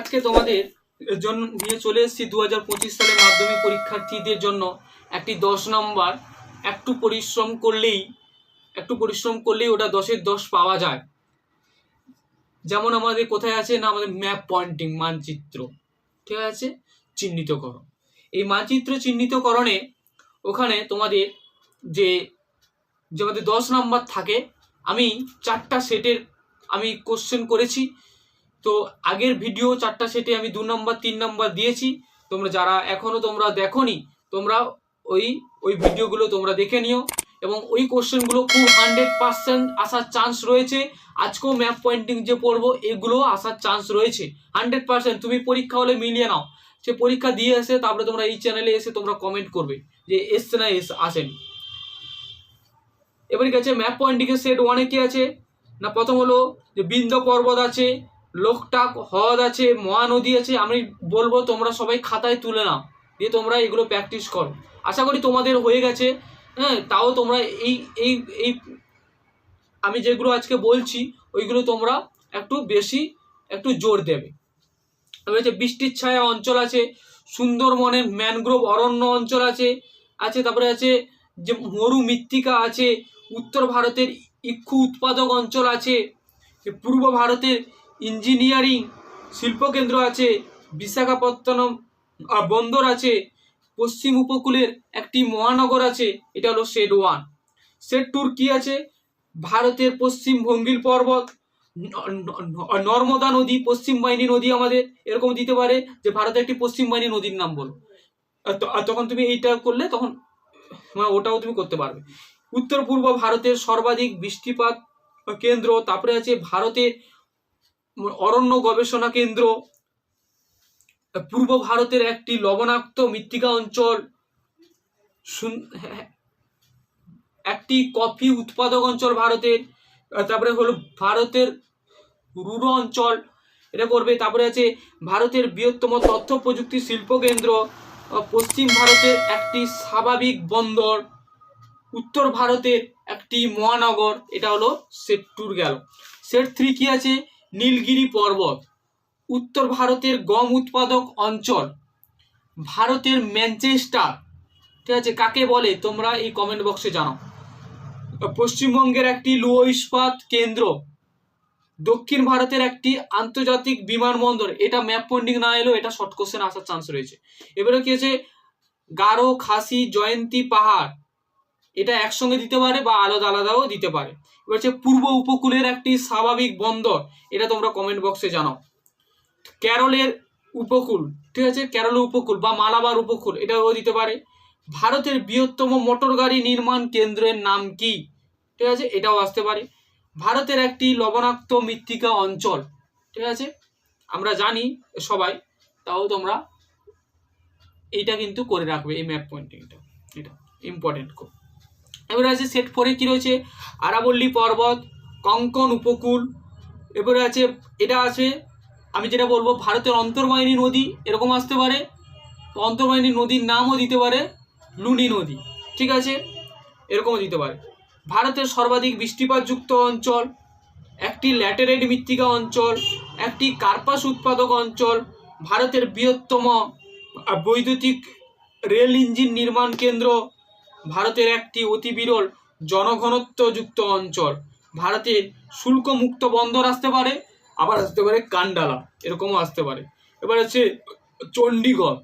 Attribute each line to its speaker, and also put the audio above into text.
Speaker 1: আজকে তোমাদের জন্য নিয়ে চলে এসেছি দু হাজার পঁচিশ সালের মাধ্যমিক পরীক্ষার্থীদের জন্য একটি দশ নম্বর। একটু পরিশ্রম করলেই, একটু পরিশ্রম করলেই ওটা দশের দশ পাওয়া যায়। যেমন আমাদের কোথায় আছে না, আমাদের ম্যাপ পয়েন্টিং মানচিত্র। ঠিক আছে? চিহ্নিত করো এই মানচিত্র চিহ্নিতকরণে ওখানে তোমাদের যে যে আমাদের দশ নাম্বার থাকে, আমি চারটা সেটের আমি কোশ্চেন করেছি। তো আগের ভিডিও চারটা সেটে আমি দু নম্বর তিন নম্বর দিয়েছি। তোমরা যারা এখনও তোমরা দেখোনি, তোমরা ওই ওই ভিডিওগুলো তোমরা দেখে নিও। এবং ওই কোশ্চেনগুলো খুব হান্ড্রেড পার্সেন্ট আসার চান্স রয়েছে। আজকেও ম্যাপ পয়েন্টিং যে পড়ব, এগুলো আসার চান্স রয়েছে। হান্ড্রেড পার্সেন্ট তুমি পরীক্ষা হলে মিলিয়ে নাও। সে পরীক্ষা দিয়ে এসে তারপরে তোমরা এই চ্যানেলে এসে তোমরা কমেন্ট করবে যে এসছে না এস, আসেনি। এবারে গেছে ম্যাপ পয়েন্টিংয়ের সেট ওয়ানে কি আছে? না, প্রথম হলো যে বিন্দ পর্বত আছে লোকটাক হ্রদ আছে, মহানদী আছে, আমি বলব তোমরা সবাই খাতায় তুলে নাও, দিয়ে তোমরা এগুলো প্র্যাকটিস করো। আশা করি তোমাদের হয়ে গেছে হ্যাঁ তাও তোমরা এই এই এই আমি যেগুলো আজকে বলছি, ওইগুলো তোমরা একটু বেশি একটু জোর দেবে। হচ্ছে বৃষ্টির ছায়া অঞ্চল আছে, সুন্দরবনের ম্যানগ্রোভ অরণ্য অঞ্চল আছে আছে, তারপরে আছে যে মরু মৃত্তিকা আছে, উত্তর ভারতের ইক্ষু উৎপাদক অঞ্চল আছে পূর্ব ভারতের ইঞ্জিনিয়ারিং শিল্পকেন্দ্র আছে, বিশাখাপত্তনম বন্দর আছে। পশ্চিম উপকূলের একটি মহানগর আছে, এটা হলো সেট ওয়ান। সেট টুর কি আছে? ভারতের পশ্চিম ভঙ্গিল পর্বত, নর্মদা নদী, পশ্চিম বাহিনী নদী আমাদের এরকম দিতে পারে যে ভারতের একটি পশ্চিম বাহিনী নদীর নাম বলো। তখন তুমি এইটা করলে তখন মানে ওটাও তুমি করতে পারবে। উত্তর পূর্ব ভারতের সর্বাধিক বৃষ্টিপাত কেন্দ্র, তারপরে আছে ভারতের অরণ্য গবেষণা কেন্দ্র পূর্ব ভারতের একটি লবণাক্ত মৃত্তিকা অঞ্চল সুন- হ্যাঁ, একটি কফি উৎপাদক অঞ্চল ভারতের তারপরে হলো ভারতের রুরো অঞ্চল এটা করবে তারপরে আছে ভারতের বৃহত্তম তথ্য প্রযুক্তি শিল্প কেন্দ্র পশ্চিম ভারতের একটি স্বাভাবিক বন্দর উত্তর ভারতের একটি মহানগর এটা হলো সেট টুর গেল। সেট থ্রি কি আছে? নীলগিরি পর্বত, উত্তর ভারতের গম উৎপাদক অঞ্চল, ভারতের ম্যানচেস্টার। ঠিক আছে, কাকে বলে? তোমরা এই কমেন্ট বক্সে জানাও। পশ্চিমবঙ্গের একটি লৌহ ইস্পাত কেন্দ্র, দক্ষিণ ভারতের একটি আন্তর্জাতিক বিমানবন্দর। এটা ম্যাপ পয়েন্টিং না এলেও এটা শর্ট কোশ্চেন আসার চান্স রয়েছে। এবারে কি আছে গারো খাসি জয়ন্তী পাহাড়, এটা একসঙ্গে দিতে পারে বা আলাদা আলাদাও দিতে পারে। এবার হচ্ছে পূর্ব উপকূলের একটি স্বাভাবিক বন্দর, এটা তোমরা কমেন্ট বক্সে জানাও। কেরলের উপকূল, ঠিক আছে? কেরলের উপকূল বা মালাবার উপকূল, এটাও দিতে পারে। ভারতের বৃহত্তম মোটর গাড়ি নির্মাণ কেন্দ্রের নাম কি? ঠিক আছে? এটাও আসতে পারে। ভারতের একটি লবণাক্ত মৃত্তিকা অঞ্চল, ঠিক আছে? আমরা জানি সবাই, তাও তোমরা এইটা কিন্তু করে রাখবে এই ম্যাপ পয়েন্টিংটা এটা ইম্পর্টেন্ট খুব। এবারে আছে সেট ফোরে কী রয়েছে? আরাবল্লী পর্বত, কঙ্কন উপকূল, এবারে আছে, এটা আছে, আমি যেটা বলব, ভারতের অন্তর্বাহিনী নদী, এরকম আসতে পারে। অন্তর্বাহিনী নদীর নামও দিতে পারে, লুনি নদী, ঠিক আছে? এরকমও দিতে পারে। ভারতের সর্বাধিক বৃষ্টিপাতযুক্ত অঞ্চল, একটি ল্যাটেরাইট মৃত্তিকা অঞ্চল, একটি কার্পাস উৎপাদক অঞ্চল, ভারতের বৃহত্তম বৈদ্যুতিক রেল ইঞ্জিন নির্মাণ কেন্দ্র ভারতের একটি অতি বিরল জনঘনত্বযুক্ত অঞ্চল। ভারতের শুল্কমুক্ত বন্দর আসতে পারে, আবার আসতে পারে কান্ডালা, এরকমও আসতে পারে। এবার হচ্ছে চণ্ডীগড়।